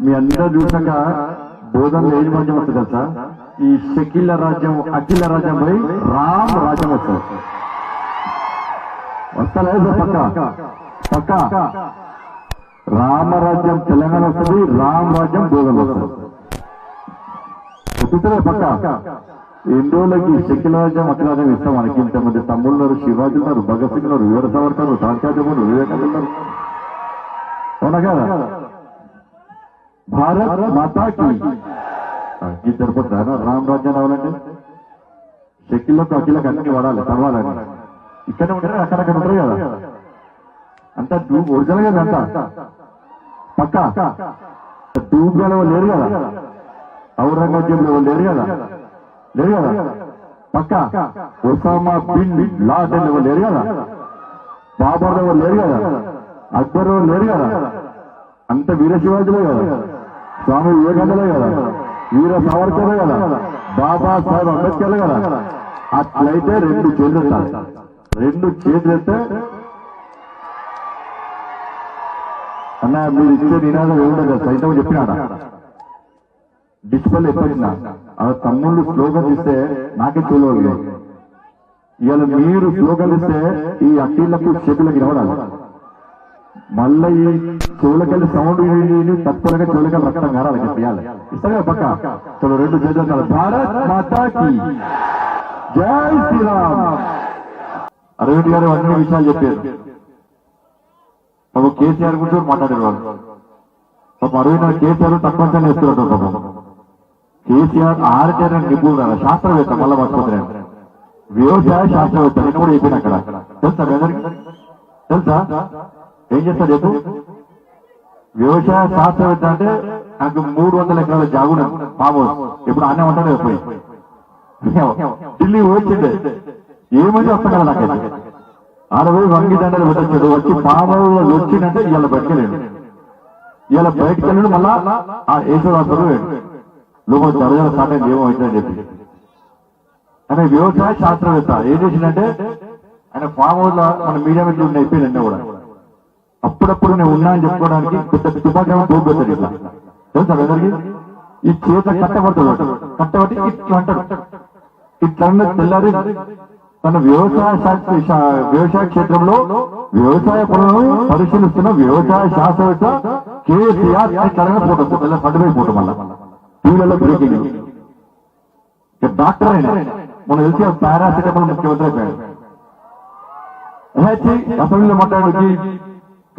మీ అందరూ చూసాక బోధనలో ఏది రాజ్యం వస్తుంది తెలుసా? ఈ షకిల రాజ్యం అఖిల రాజ్యం పోయి రామ్ రాజ్యం వస్తుంది. వస్తలేదు పక్క? పక్క. రామరాజ్యం తెలంగాణ వస్తుంది రామ్ రాజ్యం బోధన వస్తుంది. వస్తుందే పక్క? ఎన్ని రోజులకి షకిల రాజ్యం అఖిల రాజ్యం ఇస్తాం మనకి. ఇంతమంది తమ్ముళ్ళు ఉన్నారు శివాజీ ఉన్నారు భగత్ సింగ్ ఉన్నారు వీర సావర్కర్ సాంఖ్యాజముడు వివేకానంద ఉన్నారు. అవునా కదా? భారత్ మాతాకి ఇది సరిపోతుందా రామ్ రాజ్యం రావాలంటే షకిల్లోకి అఖిలకు అన్ని వాడాలి చదవాలని ఇక్కడే ఉంటారు అక్కడక్కడ ఉంటారు కదా. అంతా డూబ్ ఒరిజినల్ కదా అంతా. పక్క? డూబ్ గల లేరు కదా. ఔరంగజేబులో లేరు కదా. లేరు కదా. పక్క? ఒసామా బిన్ లాడెన్ లేరు కదా. బాబర్ లేరు కదా. అక్బర్ లేరు కదా. అంత వీరశివాజులే కదా. స్వామి వివేకానందలే కదా? వీర సావర్కరే కదా? బాబా సాహెబ్ అంబేద్కర్ కదా? అట్లయితే రెండు చేతులు రెండు చేతులు ఎత్తే అన్న మీరు ఇచ్చే నినాదం ఏముండదు సైతం చెప్పినాడా? డిస్ప్లే ఎప్పుడైనా? అలా తమ్ముళ్ళు స్లోగన్ ఇస్తే నాకే చూడలేదు ఇవాళ మీరు స్లోగన్ ఇస్తే ఈ అక్కీళ్ళకు చేతులకు నిలబడాలి. మళ్ళీ ఈ చెవులకెళ్ళి సౌండ్ విని తప్పనగా చెవులకెళ్ళి రక్తం కారాలి చెప్పాలి ఇస్తాగా పక్క? చలో రెండు చేతులు భారత్ మాతాకి. జై శ్రీరామ్. అరవింద్ గారు అన్ని విషయాలు చెప్పారు. పాపం కేసీఆర్ గురించి మాట్లాడారు వాళ్ళు. పాపం అరవింద్ గారు కేసీఆర్ తప్పనిసరి అంచనా వేస్తున్నారు పాపం. కేసీఆర్ ఆర్టీఆర్ నిపుణుడు శాస్త్రవేత్త మళ్ళా మర్చిపోతున్నాను వ్యవసాయ శాస్త్రవేత్త నేను కూడా చెప్పాను అక్కడ. తెలుసా తెలుసా? ఏం చేస్తాడు చెప్పు? వ్యవసాయ శాస్త్రవేత్త అంటే నాకు మూడు వందల ఎకరాల జాగుడు మామూలు ఇప్పుడు అన్నే ఉంటాడు పోయి. ఢిల్లీ వచ్చింది ఏమని వస్తాడు నాకు అరవై వంగి దండలు పెట్టచ్చాడు. వచ్చి పాములు వచ్చిందంటే ఇవాళ బయటకెళ్ళాడు ఇవాళ బయటకు వెళ్ళాడు మళ్ళా ఆ యేసురాజు లోపల జరగల సాటం అయింది ఏమో అవుతుందని చెప్పి. ఆయన వ్యవసాయ శాస్త్రవేత్త. ఏం చేసిందంటే ఆయన ఫామ్ హౌస్లో మన మీడియా మీద ఉన్న అయిపోయింది కూడా. అప్పుడప్పుడు నేను ఉన్నా అని చెప్పుకోవడానికి పెద్ద తుపాకీ తోపు ఇట్లా తెలుసా మీ అందరికీ? ఈ చేత కట్టబడుతుంది కట్టబట్టి ఇట్లా అంటారు. ఇట్లా తెల్లారి తన వ్యవసాయ శాస్త్ర వ్యవసాయ క్షేత్రంలో వ్యవసాయ పనులను పరిశీలిస్తున్న వ్యవసాయ శాస్త్రవేత్త కేసీఆర్ తెలంగాణ ఫోటో తెల్ల సర్టిఫైడ్ ఫోటో మళ్ళా టీవీలలో బ్రేకింగ్ డాక్టర్ అయినా మన తెలిసి పారాసిటమాల్ ముఖ్యమంత్రి అయిపోయాడు. అసెంబ్లీలో మాట్లాడి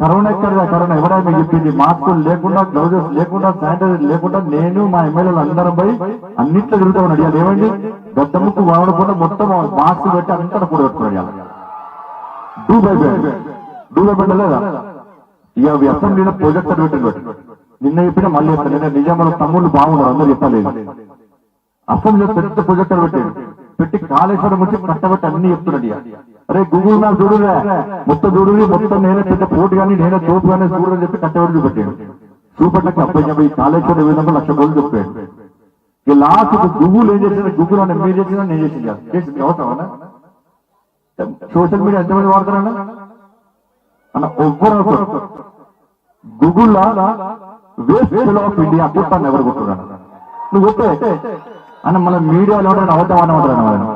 కరోనా ఎక్కడ కరోనా ఎవరైనా చెప్పింది మాస్కులు లేకుండా గ్లౌజెస్ లేకుండా శానిటైజర్ లేకుండా నేను మా ఎమ్మెల్యేలు అందరం పోయి అన్నిట్లో తిరుగుతూ ఉన్నాడు ఇవాళ ఏమండి? గడ్డ ముక్కు వాడకుండా మొత్తం మాస్క్ పెట్టి అంతా కూడా పెట్టుకున్నాడు డూబై డూబై పెట్టలేదా ఇక అవి అసెంబ్లీలో ప్రొజెక్టర్ పెట్టి. నిన్న చెప్పిన మళ్ళీ చెప్తాను. నిన్న నిజామాబాద్ తమ్ముళ్ళు బాగున్నారు అందరూ చెప్పలేదు. అసెంబ్లీలో పెద్ద ప్రొజెక్టర్ పెట్టాడు పెట్టి కాళేశ్వరం వచ్చి కట్టబట్టి అన్ని చెప్తున్నాడు అరే గూగుల్ మ్యాప్ చూడులే మొత్తం చూడు మొత్తం నేనే పెద్ద పోటీ కానీ నేనే చోటు కానీ చూడని చెప్పి కట్టబడి చూపెట్టాడు. చూపెట్టక అబ్బాయి చెప్పి? కాళేశ్వరం విధంగా లక్ష కోట్లు చెప్పాడు. ఇక లాస్ట్ గూగుల్ ఏం చేసింది? గూగుల్ అని మీరు చేసిందా? నేను చేసింది చేసింది అవసరం సోషల్ మీడియా ఎంతమంది వాడతారన్నా అన్న? ఒవ్వరు గూగుల్ వేస్ట్ ఆఫ్ ఇండియా కొట్టాను ఎవరు కొట్టుకున్నాను నువ్వు కొట్టే అన్న మన మీడియాలో ఎవరైనా అవుతామని ఉంటారు వాళ్ళని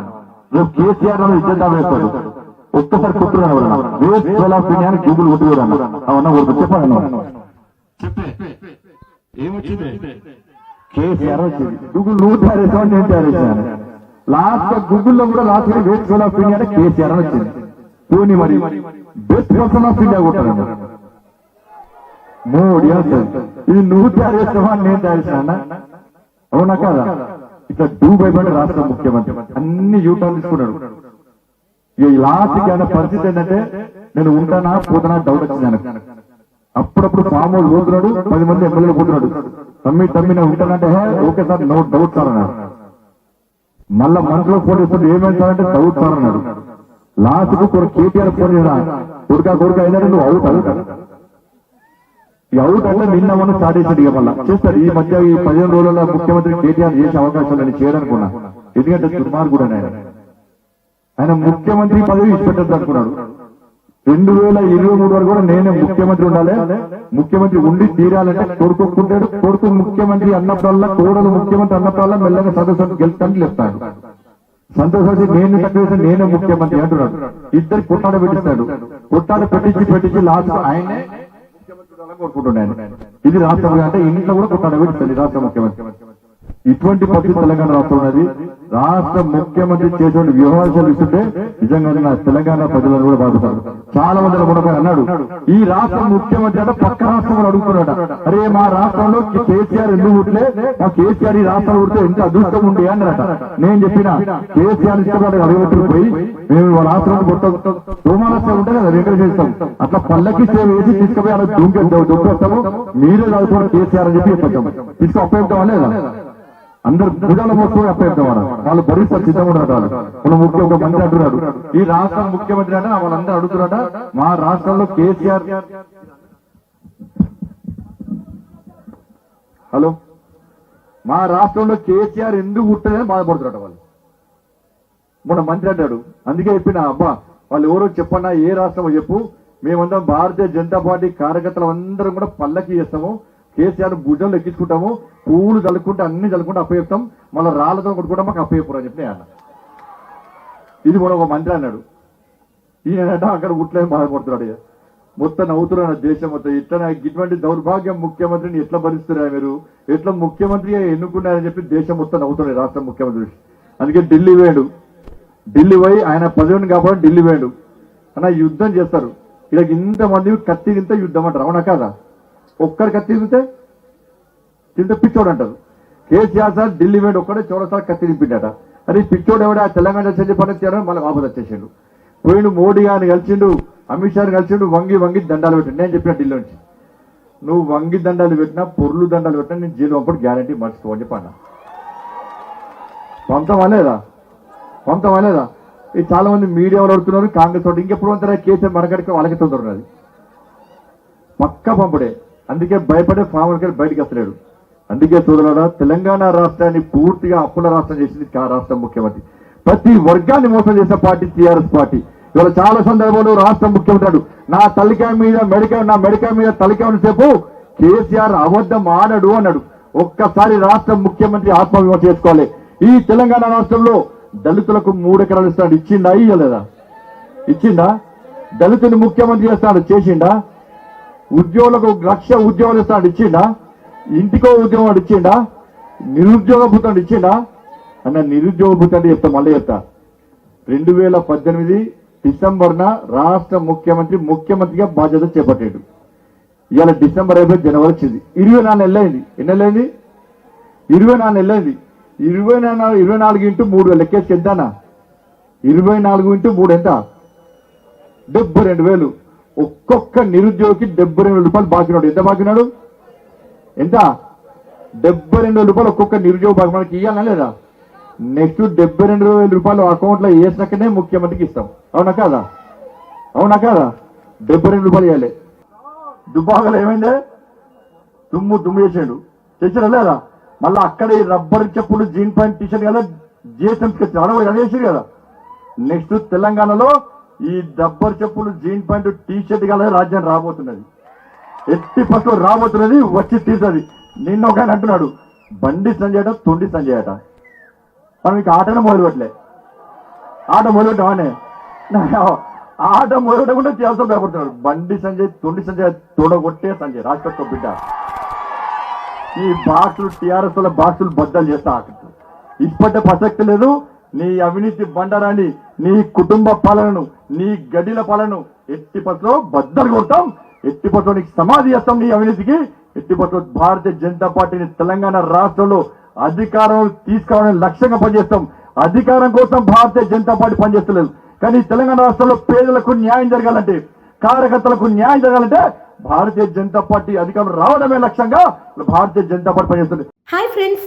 రేపు కేసీఆర్లో ఇద్దరు వేస్తాడు ఒక్కసారి కొట్టున్నాను ఎవరన్నా వేస్ట్ ఆఫ్ ఇండియా అని గూగుల్ కొట్టుకోరు అన్న. అవునా చెప్పాను ఏమొచ్చింది? కేసీఆర్ వచ్చింది. గూగుల్ నువ్వు తయారు చేసావు నేను తయారు చేశాను లాస్ట్ గూగుల్లో కూడా last waste of India KCR అని వచ్చింది. పోనీ మరి బెస్ట్ పర్సన్ ఆఫ్ ఇండియా కొట్టాను మోడీ అంటారు ఇది నువ్వు తయారు చేస్తావా నేను తయారు చేశానా అవునా కదా? ఇట్లా డూబై పడి రాష్ట్ర ముఖ్యమంత్రి. అన్ని యూటర్న్ తీసుకున్నాడు. ఇక ఈ లాస్ట్కి ఆయన పరిస్థితి ఏంటంటే నేను ఉంటానా పోతానా డౌట్ వచ్చింది ఆయనకు. అప్పుడప్పుడు ఫామ్ హౌస్ పోతున్నాడు పది మంది ఎమ్మెల్యేలు పోతున్నాడు. తమ్మి తమ్మి నేను ఉంటానంటే okay sir no doubt sir అన్నారు మళ్ళా మనసులో ఫోన్ చేస్తుంటే ఏమైంది సార్ అంటే డౌట్ సార్ అన్నాడు. లాస్ట్కు కేటీఆర్ ఫోన్ చేసినా కొడుక కొడుక అయినా నువ్వు అవుట్ అవుట్ అవుట్ అంటే నిన్న మనం స్టార్ట్ చేసాడు ఇక మళ్ళా. చేస్తారు ఈ మధ్య ఈ పదిహేను రోజుల ముఖ్యమంత్రి కేటీఆర్ చేసే అవకాశం నేను చేయాలనుకున్నా ఎందుకంటే దుర్మార్గుడు ఆయన ఆయన. ముఖ్యమంత్రి పదవి ఇచ్చిపెట్టద్దు అనుకున్నాడు. రెండు వేల ఇరవై మూడు వరకు కూడా నేనే ముఖ్యమంత్రి ఉండాలి. ముఖ్యమంత్రి ఉండి తీరాలంటే కోరుకోకుంటాడు కొడుకు ముఖ్యమంత్రి అన్నప్పుడల్లా కోడలు ముఖ్యమంత్రి అన్నప్పుడల్లా మెల్లగా సదస్సు గెలుస్తాను చెప్తాడు. సంతోషి నేను తక్కువ నేనే ముఖ్యమంత్రి అంటున్నాడు. ఇద్దరు కొట్టాడ పెట్టిస్తాడు. కొట్టాడ పెట్టించి పెట్టించి లాస్ట్ ఆయనే కోరుకుంటున్నాను. ఇది రాష్ట్రం అంటే ఇంట్లో కూడా కొట్టాడు పెట్టిస్తుంది రాష్ట్ర ముఖ్యమంత్రి. ఇటువంటి పరిస్థితి తెలంగాణ రాష్ట్రం ఉన్నది. రాష్ట్ర ముఖ్యమంత్రి చేసిన వ్యవహారాలు ఇస్తుంటే నిజంగా నా తెలంగాణ ప్రజలను కూడా బాధపడతారు. చాలా మంది కూడా అన్నాడు ఈ రాష్ట్ర ముఖ్యమంత్రి అంటే పక్క రాష్ట్రం కూడా అడుగుతున్నాడు అరే మా రాష్ట్రంలో కేసీఆర్ ఎందుకు ఉంటే మా కేసీఆర్ ఈ రాష్ట్రంలో ఉంటే ఎంత అదృష్టం ఉండే అన్నారట. నేను చెప్పిన కేసీఆర్ ఇష్టపడి అడుగుతున్నారు పోయి మేము వాళ్ళ రాష్ట్రాన్ని కొత్త సోమాలస్య ఉంటే కదా రెండు చేస్తాం. అట్లా పల్లకి సేవ వేసి తీసుకుపోయి అలా దుంకే దుంకేస్తాము. మీరే చదువుకోవడం కేసీఆర్ అని చెప్పి చెప్తాం తీసుకు అప్పగిద్దామా లేదా? అందరు భుజాల మోసుకొని అప్పగిద్దామా వాళ్ళు భరిస్తారు సిద్ధంగా ఉన్నారు మన ముఖ్య ఒక మంత్రి అంటున్నాడు. ఈ రాష్ట్ర ముఖ్యమంత్రి అంటే వాళ్ళందరూ అడుగుతున్నారట మా రాష్ట్రంలో కేసీఆర్ హలో? మా రాష్ట్రంలో కేసీఆర్ ఎందుకు పుట్టలేదని బాధపడుతున్నారట వాళ్ళు. మన మంత్రి అంటాడు. అందుకే చెప్పిన అబ్బా వాళ్ళు ఎవరో చెప్పన్నా ఏ రాష్ట్రమో చెప్పు. మేమందరం భారతీయ జనతా పార్టీ కార్యకర్తలు అందరం కూడా పల్లకి చేస్తాము. కేసీఆర్ భుజంలో ఎక్కించుకుంటాము పూలు చల్లుకుంటే అన్ని చల్లుకుంటే అప్పచెప్తాం మళ్ళీ రాళ్ళతో కొట్టుకుంటాం మాకు అప్పచెప్పరు అని చెప్పి ఆయన ఇది కూడా ఒక మంత్రి అన్నాడు. ఈయనట అక్కడ గుట్లే బాధపడుతున్నాడు మొత్తం నవ్వుతున్నాడు దేశం మొత్తం. ఇట్లా ఇటువంటి దౌర్భాగ్యం ముఖ్యమంత్రిని ఎట్లా భరిస్తున్నారా మీరు? ఎట్లా ముఖ్యమంత్రిగా ఎన్నుకున్నారని చెప్పి దేశం మొత్తం నవ్వుతున్నాడు రాష్ట్ర ముఖ్యమంత్రి అందుకే ఢిల్లీ వేడు. ఢిల్లీ పోయి ఆయన పదవిని కాబట్టి ఢిల్లీ వేడు. అన్న యుద్ధం చేస్తారు. ఇలా ఇంతమంది కత్తి తింటే యుద్ధం అంటారు. అవునా కాదా? ఒక్కరు కత్తి తింటే తింటే పిచ్చోడు అంటారు. కేసీఆర్ సార్ ఢిల్లీ వేడు ఒక్కడే చూడసారి కత్తి తిప్పిండట. అరే ఈ పిచ్చోడు ఎవడ? తెలంగాణ చెల్లి పని చేయడం మళ్ళీ వాపసు వచ్చేసిండు. పోయిండు మోడీ గారిని కలిసిండు అమిత్ షాని కలిసిండు వంగి వంగి దండాలు పెట్టిండు. నేను చెప్పిన ఢిల్లీ నుంచి. నువ్వు వంగి దండాలు పెట్టినా పొర్లు దండాలు పెట్టినా నేను జీలో అప్పుడు గ్యారంటీ మర్చిపో అని చెప్పన్నా పంపమా లేదా పంపమా లేదా ఇది చాలా మంది మీడియా వాళ్ళు అడుగుతున్నారు కాంగ్రెస్ వాళ్ళు. ఇంకెప్పుడు అంతా కేసీఆర్ మనకడికి వాళ్ళకి తొందర ఉన్నది. పక్క పంపుడే. అందుకే భయపడే ఫార్మర్ గారు బయటకు వస్తలేడు. అందుకే చూడలేదా తెలంగాణ రాష్ట్రాన్ని పూర్తిగా అప్పుల రాష్ట్రం చేసింది రాష్ట్ర ముఖ్యమంత్రి. ప్రతి వర్గాన్ని మోసం చేసిన పార్టీ టీఆర్ఎస్ పార్టీ. ఇవాళ చాలా సందర్భంలో రాష్ట్ర ముఖ్యమంత్రి నా తలికాయ మీద మెడికాయ నా మెడికాయ మీద తలికాయ ఉన్నసేపు కేసీఆర్ అబద్ధం ఆనడు అన్నాడు. ఒక్కసారి రాష్ట్ర ముఖ్యమంత్రి ఆత్మవిమర్శ చేసుకోవాలి. ఈ తెలంగాణ రాష్ట్రంలో దళితులకు మూడు ఎకరాలు ఇస్తాడు. ఇచ్చిండా? ఇయ్యలేదా? ఇచ్చిండా? దళితుని ముఖ్యమంత్రి చేస్తాడు. చేసిండా? ఉద్యోగులకు లక్ష ఉద్యోగాలు ఇస్తాడు ఇచ్చిండా? ఇంటికో ఉద్యోగం ఇచ్చిండా? నిరుద్యోగ భూతాడు ఇచ్చిండా? అన్న నిరుద్యోగ భూతాన్ని చెప్తా మళ్ళీ చెప్తా. రెండు వేల పద్దెనిమిది డిసెంబర్న రాష్ట్ర ముఖ్యమంత్రి ముఖ్యమంత్రిగా బాధ్యత చేపట్టాడు. ఇవాళ డిసెంబర్ అయిపోయి జనవరి వచ్చింది. ఇరవై నాలుగు నెలలైంది ఎన్ని నెలలైంది ఇరవై నాలుగు నెలలైంది ఇరవై నాలుగు ఇరవై నాలుగు ఇంటూ మూడు లెక్కేసి ఎంతనా ఇరవై నాలుగు ఇంటూ మూడు ఎంత? డెబ్బై రెండు వేలు. ఒక్కొక్క నిరుద్యోగికి డెబ్బై రెండు వేల రూపాయలు బాకినాడు. ఎంత బాకినాడు? ఎంత? డెబ్బై రెండు వేల రూపాయలు ఒక్కొక్క నిరుద్యోగ బాకి మనకి ఇవ్వాలా లేదా? నెక్స్ట్ డెబ్బై రెండు వేల రూపాయలు అకౌంట్లో వేసినాకనే ముఖ్యమంత్రికి ఇస్తాం. అవునా కాదా? అవునా కాదా? డెబ్బై రెండు రూపాయలు ఇవ్వాలి దుబ్బాకలు ఏమైంది? దుమ్ము దుమ్ము చేసాడు తెచ్చారా లేదా? మళ్ళీ అక్కడ రబ్బర్ చెప్పులు జీన్ ప్యాంట్ టీషర్ట్ కదా జిఎస్ఎంకి వచ్చారు అదే కదా. నెక్స్ట్ తెలంగాణలో ఈ డబ్బర్ చెప్పులు జీన్ ప్యాంట్ టీషర్ట్ గల రాజ్యం రాబోతున్నది. ఎట్టి పట్టు రాబోతున్నది వచ్చి తీసేది. నిన్న ఒక ఆయన అంటున్నాడు బండి సంజయట తొండి సంజయ్ మనం ఇక ఆటనే మొదలుపెట్టలే ఆట మొదలుపెట్టామనే ఆట మొదలు పెట్టకుండా భయపడుతున్నాడు బండి సంజయ్ తొండి సంజయ్ తొడగొట్టే సంజయ్ రాష్ట్ర బిడ్డ. ఈ బాక్సులు టీఆర్ఎస్ వల్ల బాక్సులు బద్దలు చేస్తా ఇప్పటి ప్రసక్తి లేదు నీ అవినీతి బండరాన్ని నీ కుటుంబ పాలనను నీ గడిల పాలనను ఎట్టి పట్లో బద్దలు కొడతాం. ఎట్టి పట్లో నీకు సమాధి చేస్తాం నీ అవినీతికి. ఎట్టి పట్లో భారతీయ జనతా పార్టీని తెలంగాణ రాష్ట్రంలో అధికారం తీసుకోవాలని లక్ష్యంగా పనిచేస్తాం. అధికారం కోసం భారతీయ జనతా పార్టీ పనిచేస్తలేదు. కానీ తెలంగాణ రాష్ట్రంలో పేదలకు న్యాయం జరగాలంటే కార్యకర్తలకు న్యాయం జరగాలంటే భారతీయ జనతా పార్టీ అధికారం రావడమే లక్ష్యంగా భారతీయ జనతా పార్టీ పనిచేస్తుంది. Hi friends